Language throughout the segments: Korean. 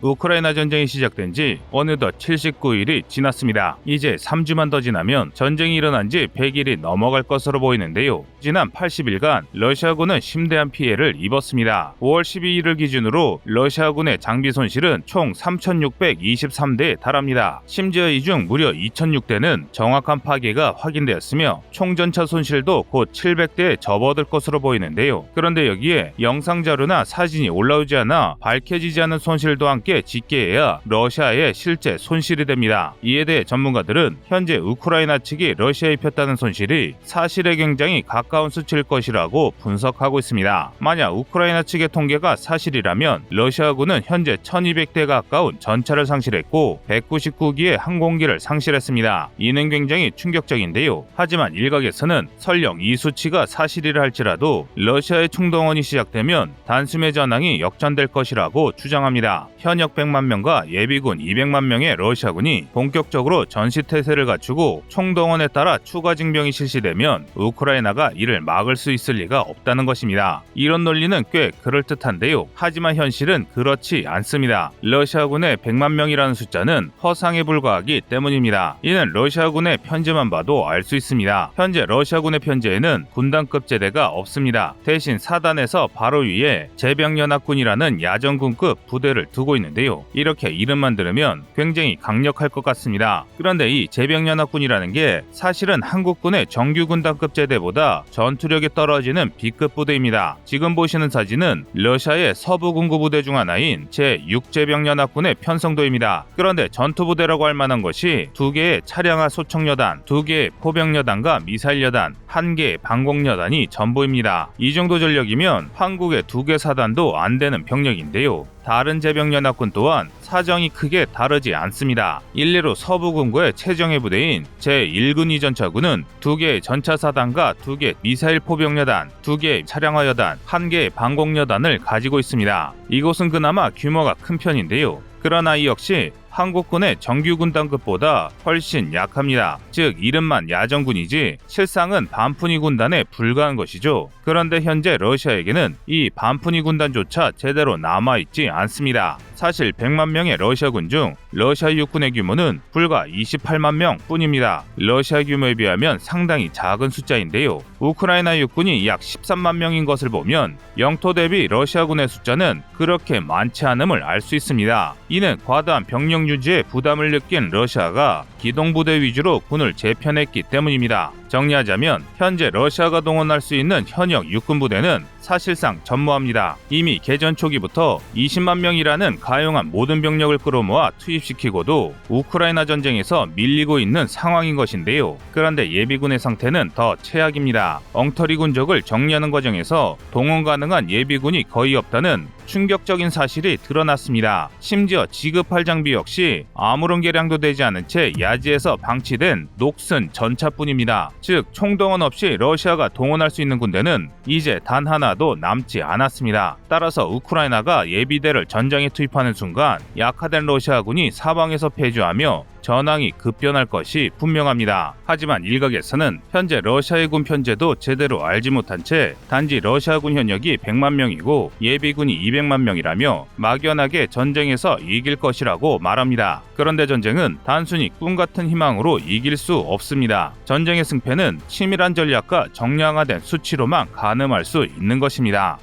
우크라이나 전쟁이 시작된 지 어느덧 79일이 지났습니다. 이제 3주만 더 지나면 전쟁이 일어난 지 100일이 넘어갈 것으로 보이는데요. 지난 80일간 러시아군은 심대한 피해를 입었습니다. 5월 12일을 기준으로 러시아군의 장비 손실은 총 3,623대에 달합니다. 심지어 이 중 무려 2,006대는 정확한 파괴가 확인되었으며 총전차 손실도 곧 700대에 접어들 것으로 보이는데요. 그런데 여기에 영상 자료나 사진이 올라오지 않아 밝혀지지 않은 손실도 함께 집계해야 러시아의 실제 손실이 됩니다. 이에 대해 전문가들은 현재 우크라이나 측이 러시아에 입혔다는 손실이 사실에 굉장히 가 까운 수치일 것이라고 분석하고 있습니다. 만약 우크라이나 측의 통계가 사실이라면 러시아군은 현재 1200대 가까운 전차를 상실했고 199기의 항공기를 상실했습니다. 이는 굉장히 충격적인데요. 하지만 일각에서는 설령 이 수치가 사실이라 할지라도 러시아의 총동원이 시작되면 단숨에 전황이 역전될 것이라고 주장합니다. 현역 100만 명과 예비군 200만 명의 러시아군이 본격적으로 전시 태세를 갖추고 총동원에 따라 추가 징병이 실시되면 우크라이나가 이를 막을 수 있을 리가 없다는 것입니다. 이런 논리는 꽤 그럴듯한데요. 하지만 현실은 그렇지 않습니다. 러시아군의 100만 명이라는 숫자는 허상에 불과하기 때문입니다. 이는 러시아군의 편제만 봐도 알 수 있습니다. 현재 러시아군의 편제에는 군단급 제대가 없습니다. 대신 사단에서 바로 위에 제병연합군이라는 야전군급 부대를 두고 있는데요. 이렇게 이름만 들으면 굉장히 강력할 것 같습니다. 그런데 이 제병연합군이라는 게 사실은 한국군의 정규 군단급 제대보다 전투력이 떨어지는 B급 부대입니다. 지금 보시는 사진은 러시아의 서부 군구 부대 중 하나인 제6제병연합군의 편성도입니다. 그런데 전투 부대라고 할 만한 것이 두 개의 차량화 소총여단, 두 개의 포병여단과 미사일여단, 한 개의 방공여단이 전부입니다. 이 정도 전력이면 한국의 두 개 사단도 안 되는 병력인데요. 다른 제병연합군 또한 사정이 크게 다르지 않습니다. 일례로 서부군구의 최정예 부대인 제1군 이전차군은 두 개의 전차사단과 두 개의 미사일 포병여단, 두 개의 차량화여단, 한 개의 방공여단을 가지고 있습니다. 이곳은 그나마 규모가 큰 편인데요. 그러나 이 역시 한국군의 정규군 단급보다 훨씬 약합니다. 즉 이름만 야전군이지 실상은 반푼이 군단에 불과한 것이죠. 그런데 현재 러시아에게는 이 반푼이 군단조차 제대로 남아있지 않습니다. 사실 100만 명의 러시아군 중 러시아 육군의 규모는 불과 28만 명 뿐입니다. 러시아 규모에 비하면 상당히 작은 숫자인데요. 우크라이나 육군이 약 13만 명인 것을 보면 영토 대비 러시아군의 숫자는 그렇게 많지 않음을 알 수 있습니다. 이는 과다한 병력 유지에 부담을 느낀 러시아가 기동부대 위주로 군을 재편했기 때문입니다. 정리하자면 현재 러시아가 동원할 수 있는 현역 육군 부대는 사실상 전무합니다. 이미 개전 초기부터 20만 명이라는 가용한 모든 병력을 끌어모아 투입시키고도 우크라이나 전쟁에서 밀리고 있는 상황인 것인데요. 그런데 예비군의 상태는 더 최악입니다. 엉터리 군적을 정리하는 과정에서 동원 가능한 예비군이 거의 없다는 충격적인 사실이 드러났습니다. 심지어 지급할 장비 역시 아무런 개량도 되지 않은 채 야지에서 방치된 녹슨 전차뿐입니다. 즉 총동원 없이 러시아가 동원할 수 있는 군대는 이제 단 하나도 남지 않았습니다. 따라서 우크라이나가 예비대를 전장에 투입하는 순간 약화된 러시아군이 사방에서 패주하며 전황이 급변할 것이 분명합니다. 하지만 일각에서는 현재 러시아의 군 편제도 제대로 알지 못한 채 단지 러시아군 현역이 100만 명이고 예비군이 200만 명이라며 막연하게 전쟁에서 이길 것이라고 말합니다. 그런데 전쟁은 단순히 꿈 같은 희망으로 이길 수 없습니다. 전쟁의 승패는 치밀한 전략과 정량화된 수치로만 가늠할 수 있는 것입니다.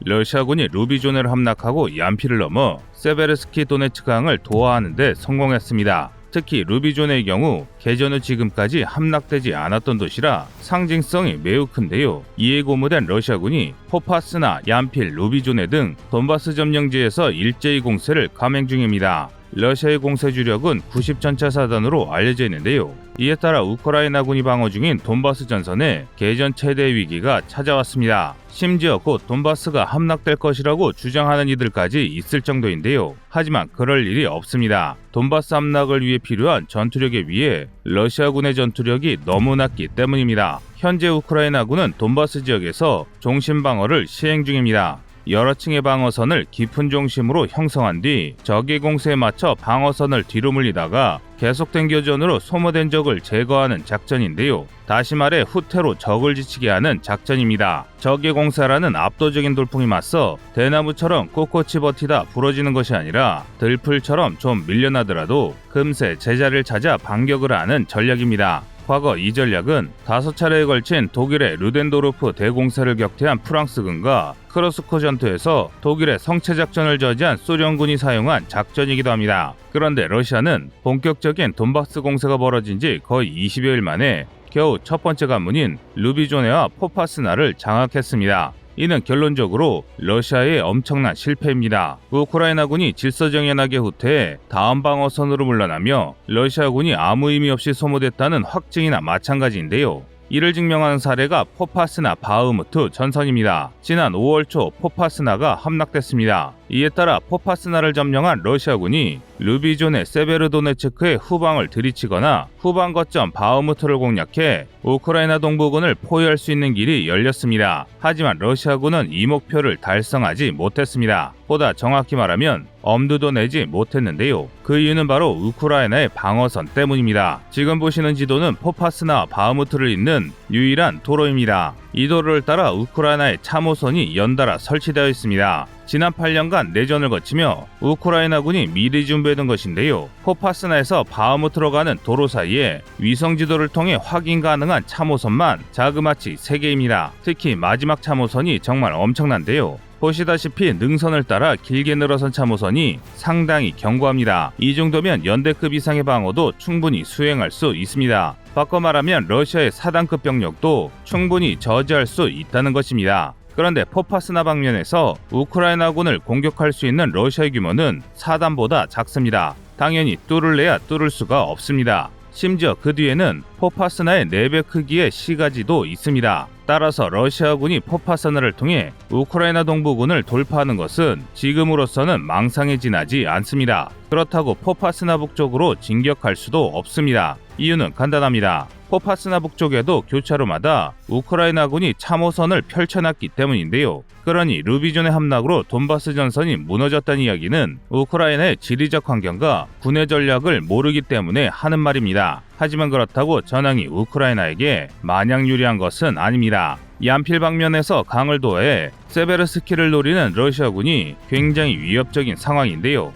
러시아군이 루비존을 함락하고 얀피를 넘어 세베르스키 도네츠강을 도하하는 데 성공했습니다. 특히 루비존의 경우 개전 후 지금까지 함락되지 않았던 도시라 상징성이 매우 큰데요. 이에 고무된 러시아군이 포파스나 얀필, 루비존에 등 돈바스 점령지에서 일제히 공세를 감행 중입니다. 러시아의 공세 주력은 90전차 사단으로 알려져 있는데요. 이에 따라 우크라이나군이 방어 중인 돈바스 전선에 개전 최대 위기가 찾아왔습니다. 심지어 곧 돈바스가 함락될 것이라고 주장하는 이들까지 있을 정도인데요. 하지만 그럴 일이 없습니다. 돈바스 함락을 위해 필요한 전투력에 비해 러시아군의 전투력이 너무 낮기 때문입니다. 현재 우크라이나군은 돈바스 지역에서 종신 방어를 시행 중입니다. 여러 층의 방어선을 깊은 중심으로 형성한 뒤 적의 공세에 맞춰 방어선을 뒤로 물리다가 계속된 교전으로 소모된 적을 제거하는 작전인데요. 다시 말해 후퇴로 적을 지치게 하는 작전입니다. 적의 공사라는 압도적인 돌풍이 맞서 대나무처럼 꼿꼿이 버티다 부러지는 것이 아니라 들풀처럼 좀 밀려나더라도 금세 제자리를 찾아 반격을 하는 전략입니다. 과거 이 전략은 다섯 차례에 걸친 독일의 루덴도르프 대공세를 격퇴한 프랑스군과 크로스코 전투에서 독일의 성체 작전을 저지한 소련군이 사용한 작전이기도 합니다. 그런데 러시아는 본격적인 돈바스 공세가 벌어진 지 거의 20여일 만에 겨우 첫 번째 관문인 루비조네와 포파스나를 장악했습니다. 이는 결론적으로 러시아의 엄청난 실패입니다. 우크라이나군이 질서정연하게 후퇴해 다음 방어선으로 물러나며 러시아군이 아무 의미 없이 소모됐다는 확증이나 마찬가지인데요. 이를 증명하는 사례가 포파스나 바흐무트 전선입니다. 지난 5월 초 포파스나가 함락됐습니다. 이에 따라 포파스나를 점령한 러시아군이 루비존의 세베르도네츠크의 후방을 들이치거나 후방 거점 바흐무트를 공략해 우크라이나 동부군을 포위할 수 있는 길이 열렸습니다. 하지만 러시아군은 이 목표를 달성하지 못했습니다. 보다 정확히 말하면 엄두도 내지 못했는데요. 그 이유는 바로 우크라이나의 방어선 때문입니다. 지금 보시는 지도는 포파스나 바흐무트를 잇는 유일한 도로입니다. 이 도로를 따라 우크라이나의 참호선이 연달아 설치되어 있습니다. 지난 8년간 내전을 거치며 우크라이나군이 미리 준비해둔 것인데요. 포파스나에서 바흐무트로 가는 도로 사이에 위성 지도를 통해 확인 가능한 참호선만 자그마치 3개입니다. 특히 마지막 참호선이 정말 엄청난데요. 보시다시피 능선을 따라 길게 늘어선 참호선이 상당히 견고합니다. 이 정도면 연대급 이상의 방어도 충분히 수행할 수 있습니다. 바꿔 말하면 러시아의 4단급 병력도 충분히 저지할 수 있다는 것입니다. 그런데 포파스나 방면에서 우크라이나군을 공격할 수 있는 러시아의 규모는 4단보다 작습니다. 당연히 뚫을래야 뚫을 수가 없습니다. 심지어 그 뒤에는 포파스나의 4배 크기의 시가지도 있습니다. 따라서 러시아군이 포파스나를 통해 우크라이나 동부군을 돌파하는 것은 지금으로서는 망상에 지나지 않습니다. 그렇다고 포파스나 북쪽으로 진격할 수도 없습니다. 이유는 간단합니다. 포파스나 북쪽에도 교차로마다 우크라이나군이 참호선을 펼쳐놨기 때문인데요. 그러니 루비존의 함락으로 돈바스 전선이 무너졌다는 이야기는 우크라이나의 지리적 환경과 군의 전략을 모르기 때문에 하는 말입니다. 하지만 그렇다고 전황이 우크라이나에게 마냥 유리한 것은 아닙니다. 얀필 방면에서 강을 도해 세베르스키를 노리는 러시아군이 굉장히 위협적인 상황인데요.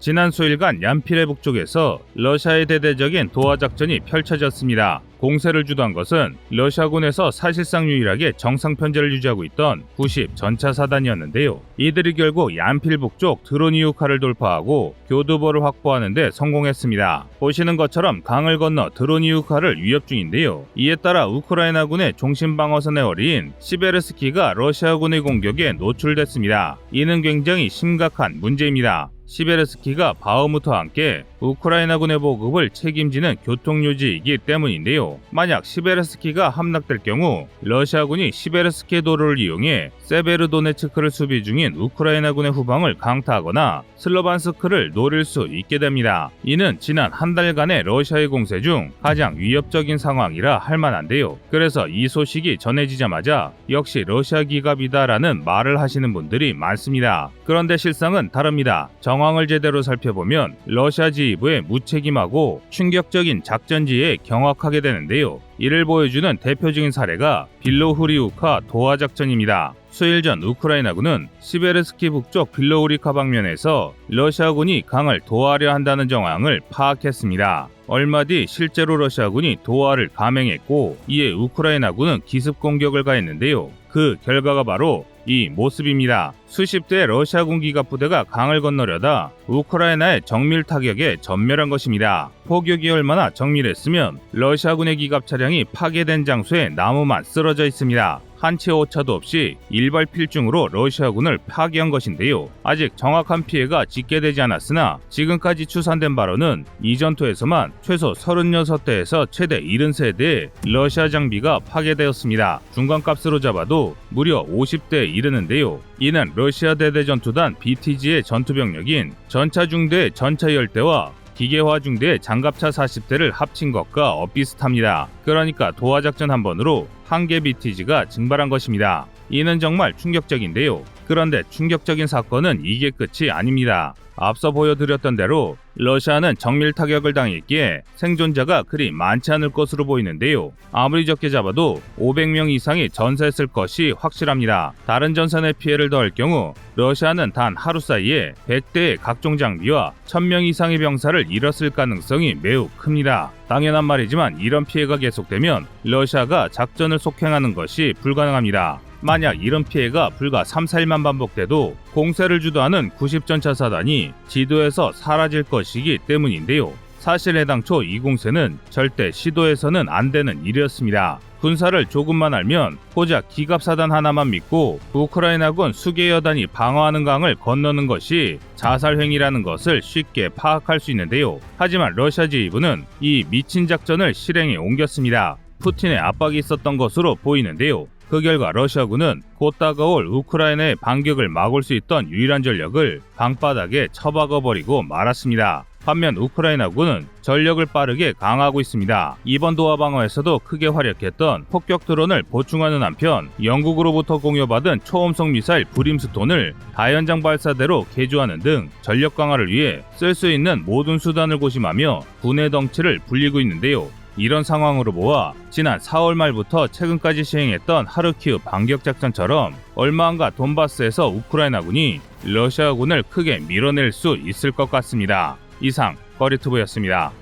지난 수일간 얀필의 북쪽에서 러시아의 대대적인 도하 작전이 펼쳐졌습니다. 공세를 주도한 것은 러시아군에서 사실상 유일하게 정상 편제를 유지하고 있던 90 전차 사단이었는데요. 이들이 결국 얀필 북쪽 드로니우카를 돌파하고 교두보를 확보하는 데 성공했습니다. 보시는 것처럼 강을 건너 드로니우카를 위협 중인데요. 이에 따라 우크라이나군의 중심 방어선의 어리인 시베르스키가 러시아군의 공격에 노출됐습니다. 이는 굉장히 심각한 문제입니다. 시베르스키가 바흐무트와 함께 우크라이나군의 보급을 책임지는 교통유지이기 때문인데요. 만약 시베르스키가 함락될 경우 러시아군이 시베르스키 도로를 이용해 세베르도네츠크를 수비 중인 우크라이나군의 후방을 강타하거나 슬로반스크를 노릴 수 있게 됩니다. 이는 지난 한 달간의 러시아의 공세 중 가장 위협적인 상황이라 할 만한데요. 그래서 이 소식이 전해지자마자 역시 러시아 기갑이다라는 말을 하시는 분들이 많습니다. 그런데 실상은 다릅니다. 정 황을 제대로 살펴보면 러시아 지휘부의 무책임하고 충격적인 작전지에 경악하게 되는데요. 이를 보여주는 대표적인 사례가 빌로후리우카 도하 작전입니다. 수일 전 우크라이나군은 시베르스키 북쪽 빌로우리카 방면에서 러시아군이 강을 도하려 한다는 정황을 파악했습니다. 얼마 뒤 실제로 러시아군이 도하를 감행했고 이에 우크라이나군은 기습 공격을 가했는데요. 그 결과가 바로 이 모습입니다. 수십 대의 러시아 군 기갑 부대가 강을 건너려다 우크라이나의 정밀 타격에 전멸한 것입니다. 포격이 얼마나 정밀했으면 러시아군의 기갑 차량이 파괴된 장소에 나무만 쓰러져 있습니다. 한치 오차도 없이 일발필중으로 러시아군을 파괴한 것인데요. 아직 정확한 피해가 집계되지 않았으나 지금까지 추산된 바로는 이 전투에서만 최소 36대에서 최대 73대의 러시아 장비가 파괴되었습니다. 중간값으로 잡아도 무려 50대에 이르는데요. 이는 러시아 대대전투단 BTG의 전투병력인 전차 중대 전차 열대와 기계화 중대 장갑차 40대를 합친 것과 엇비슷합니다. 그러니까 도하작전 한 번으로 한 개 BTG가 증발한 것입니다. 이는 정말 충격적인데요. 그런데 충격적인 사건은 이게 끝이 아닙니다. 앞서 보여드렸던 대로 러시아는 정밀 타격을 당했기에 생존자가 그리 많지 않을 것으로 보이는데요. 아무리 적게 잡아도 500명 이상이 전사했을 것이 확실합니다. 다른 전선에 피해를 더할 경우 러시아는 단 하루 사이에 100대의 각종 장비와 1000명 이상의 병사를 잃었을 가능성이 매우 큽니다. 당연한 말이지만 이런 피해가 계속되면 러시아가 작전을 속행하는 것이 불가능합니다. 만약 이런 피해가 불과 3, 4일만 반복돼도 공세를 주도하는 90전차 사단이 지도에서 사라질 것이기 때문인데요. 사실 해당 초 이 공세는 절대 시도해서는 안 되는 일이었습니다. 군사를 조금만 알면 고작 기갑사단 하나만 믿고 우크라이나군 수개 여단이 방어하는 강을 건너는 것이 자살행위라는 것을 쉽게 파악할 수 있는데요. 하지만 러시아 지휘부는 이 미친 작전을 실행에 옮겼습니다. 푸틴의 압박이 있었던 것으로 보이는데요. 그 결과 러시아군은 곧 다가올 우크라이나의 반격을 막을 수 있던 유일한 전력을 방바닥에 처박아버리고 말았습니다. 반면 우크라이나군은 전력을 빠르게 강화하고 있습니다. 이번 도하 방어에서도 크게 활약했던 폭격 드론을 보충하는 한편 영국으로부터 공여받은 초음속 미사일 브림스톤을 다연장 발사대로 개조하는 등 전력 강화를 위해 쓸 수 있는 모든 수단을 고심하며 군의 덩치를 불리고 있는데요. 이런 상황으로 보아 지난 4월 말부터 최근까지 시행했던 하르키우 반격 작전처럼 얼마 안가 돈바스에서 우크라이나군이 러시아군을 크게 밀어낼 수 있을 것 같습니다. 이상 꺼리투브였습니다.